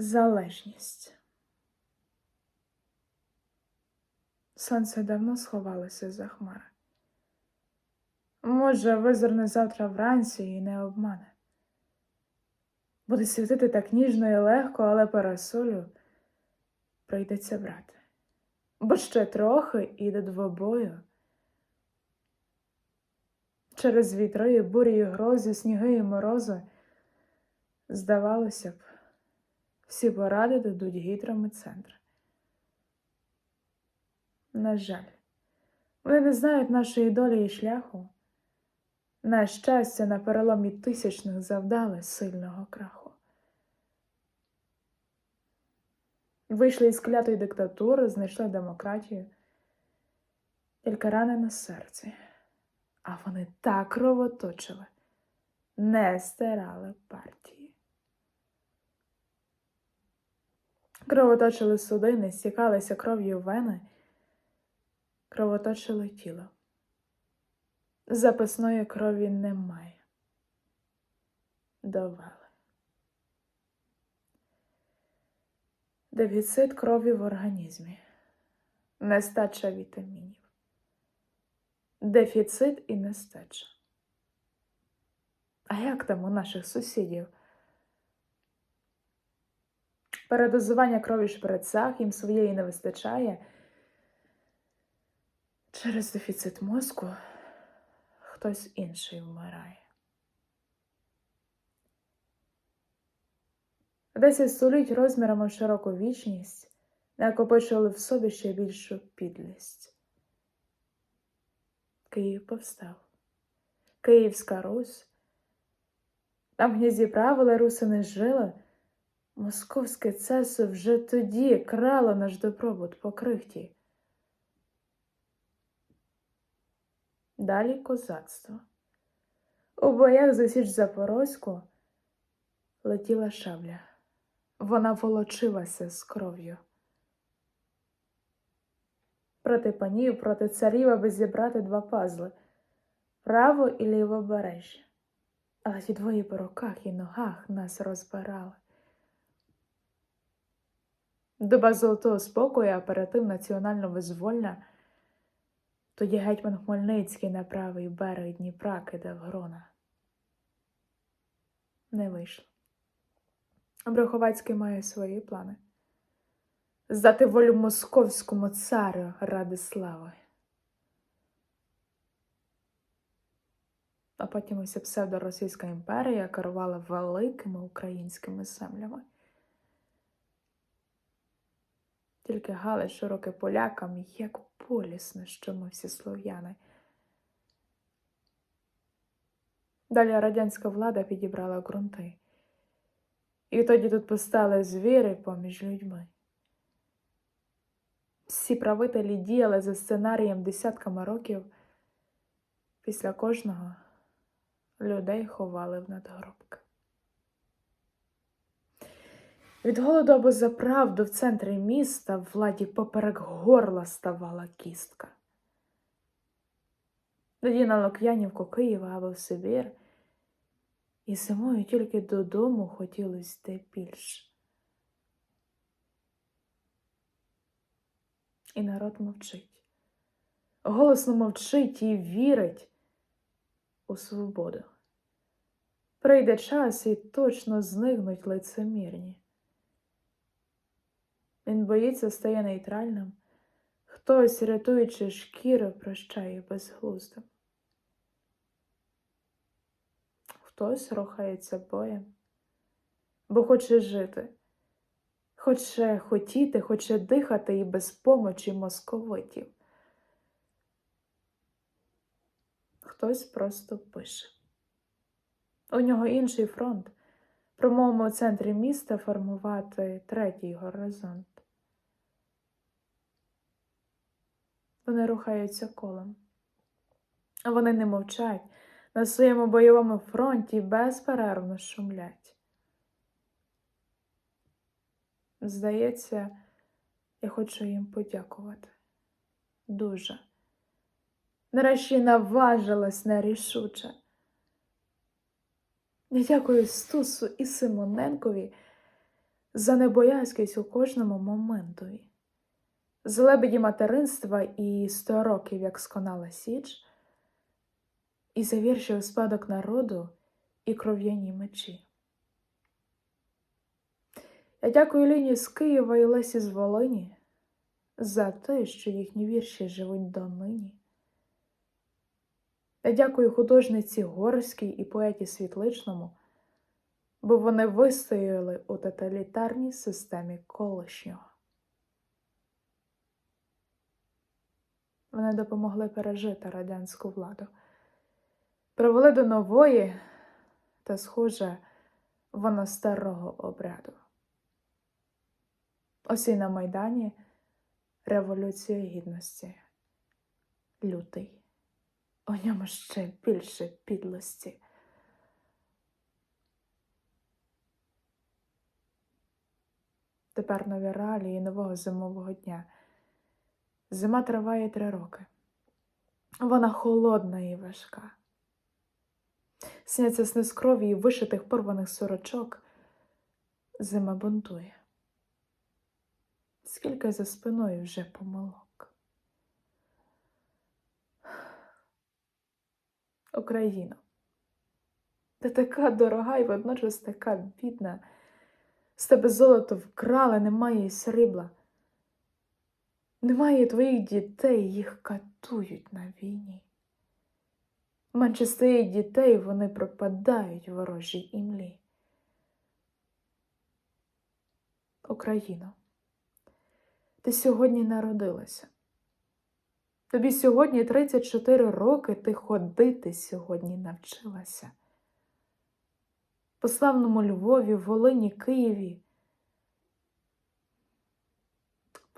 Залежність. Сонце давно сховалося за хмари. Може, визирне завтра вранці і не обмане. Буде світити так ніжно і легко, але парасолю прийдеться брати. Бо ще трохи і до двобою. Через вітри, бурі і грози, сніги і морози, здавалося б, всі поради дадуть гідрами центри. На жаль, вони не знають нашої долі і шляху. На щастя, на переломі тисячних завдали сильного краху. Вийшли із клятої диктатури, знайшли демократію, тільки рани на серці. А вони так кровоточили, не стирали партії. Кровоточили судини, стікалися кров'ю вени, кровоточили тіло. Записної крові немає. Довели. Дефіцит крові в організмі, нестача вітамінів. Дефіцит і нестача. А як там у наших сусідів? Передозування крові в шприцах їм своєї не вистачає. Через дефіцит мозку хтось інший вмирає. Десять століть розмірами широку вічність накопичували в собі ще більшу підлість. Київ повстав. Київська Русь. Там в гнізді правили руси не жили. Московське цесо вже тоді крало наш добробут по крихті. Далі козацтво. У боях за Січ Запорозьку летіла шабля. Вона волочилася з кров'ю. Проти панів, проти царів, аби зібрати два пазли право і лівобережжя. Але ті двоє по руках і ногах нас розбирали. Доба золотого спокою, оператив національно визвольна. Тоді гетьман Хмельницький на правий берег Дніпра кидав грона. Не вийшло. Бреховацький має свої плани. Здати волю московському царю ради слави. А потім ось псевдоросійська імперія керувала великими українськими землями. Тільки Галич широке полякам, як болісно, що ми всі слов'яни. Далі радянська влада підібрала ґрунти. І тоді тут постали звіри поміж людьми. Всі правителі діяли за сценарієм десятками років. Після кожного людей ховали в надгробки. Від голоду або за правду в центрі міста владі поперек горла ставала кістка. Тоді на Лук'янівку Києва або в Сибір, і зимою тільки додому хотілося йти більше. І народ мовчить, голосно мовчить і вірить у свободу. Прийде час і точно зникнуть лицемірні. Він боїться, стає нейтральним. Хтось, рятуючи шкіру, прощає безглуздим. Хтось рухається боєм, бо хоче жити, хоче хотіти, хоче дихати і без помочі московитів. Хтось просто пише. У нього інший фронт. Промовимо у центрі міста формувати третій горизонт. Вони рухаються колом. Вони не мовчать, на своєму бойовому фронті безперервно шумлять. Здається, я хочу їм подякувати. Дуже. Нарешті наважилась нерішуче. Я дякую Стусу і Симоненкові за небоязкість у кожному моментові, з лебеді материнства і сто років, як сконала Січ, і за вірші у спадок народу і кров'яні мечі. Я дякую Ліні з Києва і Лесі з Волині за те, що їхні вірші живуть донині. Я дякую художниці Горській і поеті Світличному, бо вони вистояли у тоталітарній системі колишнього. Вони допомогли пережити радянську владу, привели до нової та, схоже, вона старого обряду. Ось і на Майдані Революція Гідності. Лютий. У ньому ще більше підлості. Тепер нові реалії нового зимового дня. Зима триває три роки. Вона холодна і важка. Сняться сни з крові і вишитих порваних сорочок. Зима бунтує. Скільки за спиною вже помилок. Україно, ти така дорога і водночас така бідна. З тебе золото вкрали, немає й срібла. Немає твоїх дітей, їх катують на війні. Менше стає дітей, вони пропадають в ворожій імлі. Україно, ти сьогодні народилася. Тобі сьогодні 34 роки ти ходити сьогодні навчилася. По славному Львові, Волині, Києві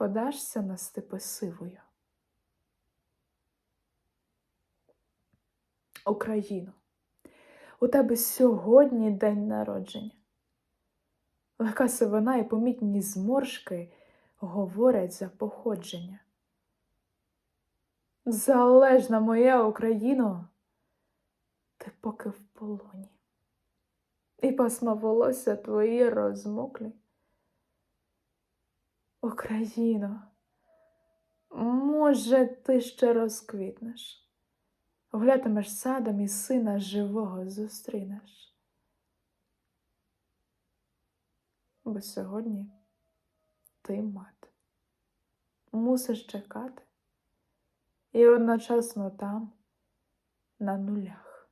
подашся на степи сивою. Україно, у тебе сьогодні день народження. Легка сивина і помітні зморшки говорять за походження. Залежна моя Україно, ти поки в полоні, і пасма волосся твої розмоклі. Україно, може, ти ще розквітнеш, гулятимеш садом і сина живого зустрінеш. Бо сьогодні ти мати, мусиш чекати і одночасно там, на нулях,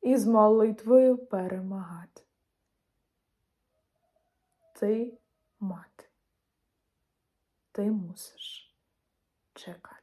і з молитвою перемагати. Ти мати, ти мусиш чекати.